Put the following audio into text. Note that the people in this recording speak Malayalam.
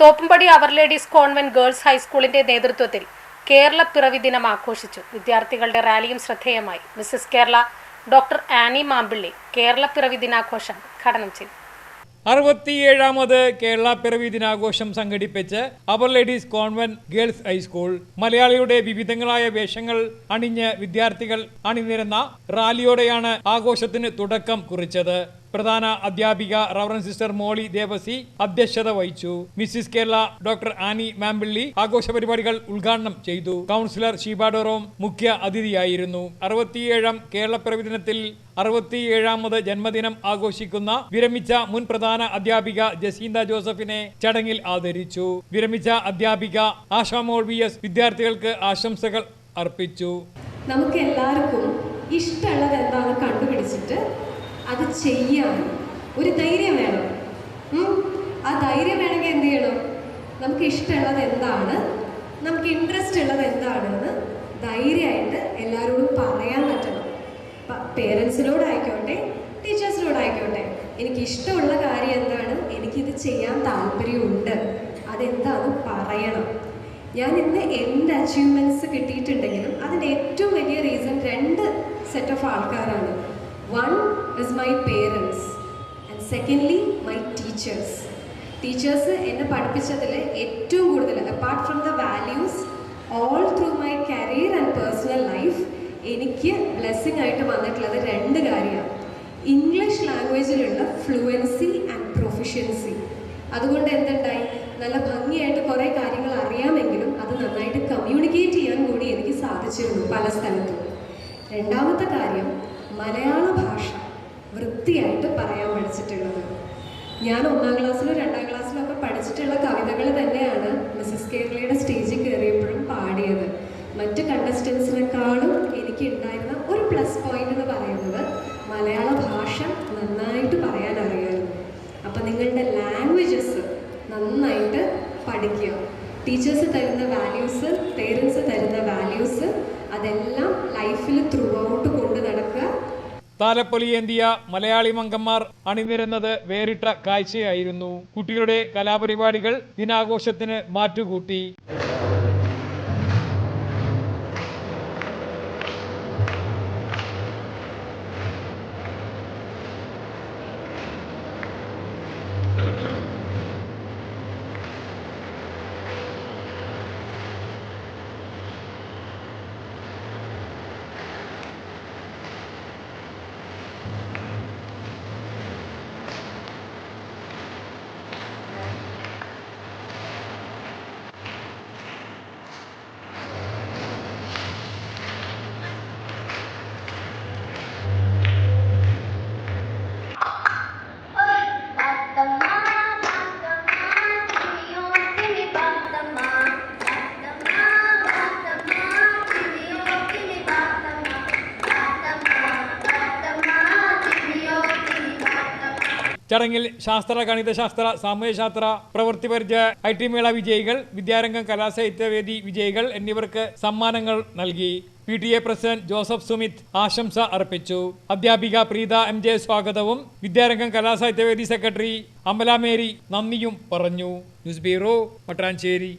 തോപ്പുംപടി അവർ ലേഡീസ് കോൺവെന്റ് ഗേൾസ് ഹൈസ്കൂളിന്റെ നേതൃത്വത്തിൽ കേരള പിറവി ദിനം ആഘോഷിച്ചു. വിദ്യാർത്ഥികളുടെ റാലിയും ശ്രദ്ധേയമായി. മിസസ് കേരള ഡോക്ടർ ആനി മാമ്പിള്ളി കേരള പിറവി ദിനാഘോഷം ഉദ്ഘാടനം ചെയ്തു. അറുപത്തിയേഴാമത് കേരള പിറവി ദിനാഘോഷം സംഘടിപ്പിച്ച് അവർ ladies convent girls high school മലയാളിയുടെ വിവിധങ്ങളായ വേഷങ്ങൾ അണിഞ്ഞ് വിദ്യാർത്ഥികൾ അണിനിരന്ന റാലിയോടെയാണ് ആഘോഷത്തിന് തുടക്കം കുറിച്ചത്. പ്രധാന അധ്യാപിക റവറൻ സിസ്റ്റർ മോളി ദേവസി അധ്യക്ഷത വഹിച്ചു. മിസ്സിസ് കേരള ഡോക്ടർ ആനി മാമ്പിള്ളി ആഘോഷ പരിപാടികൾ ഉദ്ഘാടനം ചെയ്തു. കൗൺസിലർ ഷീബാഡോറോം മുഖ്യ അതിഥിയായിരുന്നു. അറുപത്തിയേഴാം കേരള പ്രവചനത്തിൽ അറുപത്തിയേഴാമത് ജന്മദിനം ആഘോഷിക്കുന്ന വിരമിച്ച മുൻ പ്രധാന അധ്യാപിക ജസീന്ത ജോസഫിനെ ചടങ്ങിൽ ആദരിച്ചു. വിരമിച്ച അധ്യാപിക ആശാമോൾ വി എസ് വിദ്യാർത്ഥികൾക്ക് ആശംസകൾ അർപ്പിച്ചു. നമുക്ക് എല്ലാവർക്കും ഇഷ്ടമുള്ളത് എന്താണെന്ന് കണ്ടുപിടിച്ചിട്ട് അത് ചെയ്യാം. ഒരു ധൈര്യം വേണം. ആ ധൈര്യം വേണമെങ്കിൽ എന്ത് ചെയ്യണം? നമുക്ക് ഇഷ്ടമുള്ളത് എന്താണ്? നമുക്ക് ഇൻട്രസ്റ്റ് ഉള്ളത് എന്താണെന്ന് ധൈര്യമായിട്ട് എല്ലാവരോടും പറയാൻ പറ്റണം. പേരൻസിനോടായിക്കോട്ടെ ടീച്ചേഴ്സിനോടായിക്കോട്ടെ എനിക്ക് ഇഷ്ടമുള്ള കാര്യം എന്താണ്? എനിക്കിത് ചെയ്യാൻ താല്പര്യമുണ്ട്. അതെന്താന്ന് പറയണം. ഞാൻ ഇന്ന് എന്ത് അച്ചീവ്മെന്റ്സ് കിട്ടിയിട്ടുണ്ടെങ്കിലും അതിന്റെ ഏറ്റവും വലിയ റീസൺ രണ്ട് സെറ്റ് ഓഫ് ആൾക്കാരാണ്. One is my parents and secondly my teachers teachers എന്നെ പഠിപ്പിച്ചതിൽ ഏറ്റവും കൂടുതൽ apart from the values all through my career and personal life എനിക്ക് ബ്ലെസ്സിങ് ആയിട്ട് വന്നിട്ടുള്ളത് രണ്ട് കാര്യമാണ്. ഇംഗ്ലീഷ് ലാംഗ്വേജിലുള്ള ഫ്ലുവൻസി ആൻഡ് പ്രൊഫിഷ്യൻസി അതുകൊണ്ട് എന്തുണ്ടായി? നല്ല ഭംഗിയായിട്ട് കുറേ കാര്യങ്ങൾ അറിയാമെങ്കിലും അത് നന്നായിട്ട് കമ്മ്യൂണിക്കേറ്റ് ചെയ്യാൻ കൂടി എനിക്ക് സാധിച്ചിരുന്നു പല സ്ഥലത്തും. രണ്ടാമത്തെ കാര്യം മലയാളം വൃത്തിയായിട്ട് പറയാൻ പഠിച്ചിട്ടുള്ളത്. ഞാൻ ഒന്നാം ക്ലാസ്സിലും രണ്ടാം ക്ലാസ്സിലും ഒക്കെ പഠിച്ചിട്ടുള്ള കവിതകൾ തന്നെയാണ് മിസ്സസ് കേരളയുടെ സ്റ്റേജിൽ കയറിയപ്പോഴും പാടിയത്. മറ്റ് കണ്ടസ്റ്റൻസിനെക്കാളും എനിക്ക് ഉണ്ടായിരുന്ന ഒരു പ്ലസ് പോയിന്റ് എന്ന് പറയുന്നത് മലയാള ഭാഷ നന്നായിട്ട് പറയാൻ അറിയാമായിരുന്നു അപ്പം നിങ്ങളുടെ ലാംഗ്വേജസ് നന്നായിട്ട് പഠിക്കുക. ടീച്ചേഴ്സ് തരുന്ന വാല്യൂസ് പേരൻസ് തരുന്ന വാല്യൂസ് അതെല്ലാം ലൈഫിൽ ത്രൂ ഔട്ട് താലപ്പൊലിയേന്തിയ മലയാളി മങ്കന്മാർ അണിനിരുന്നത് വേറിട്ട കാഴ്ചയായിരുന്നു. കുട്ടികളുടെ കലാപരിപാടികൾ ദിനാഘോഷത്തിന് മാറ്റുകൂട്ടി. ചടങ്ങിൽ ശാസ്ത്ര ഗണിതശാസ്ത്ര സാമൂഹ്യശാസ്ത്ര പ്രവൃത്തി പരിചയ ഐ ടി മേള വിജയികൾ വിദ്യാരംഗം കലാസാഹിത്യവേദി വിജയികൾ എന്നിവർക്ക് സമ്മാനങ്ങൾ നൽകി. P T A president Joseph Sumith ആശംസ അർപ്പിച്ചു. അധ്യാപിക പ്രീത എം ജെ സ്വാഗതവും വിദ്യാരംഗം കലാസാഹിത്യവേദി സെക്രട്ടറി അമല മേരി നന്ദിയും പറഞ്ഞു. News bureau Mattancherry.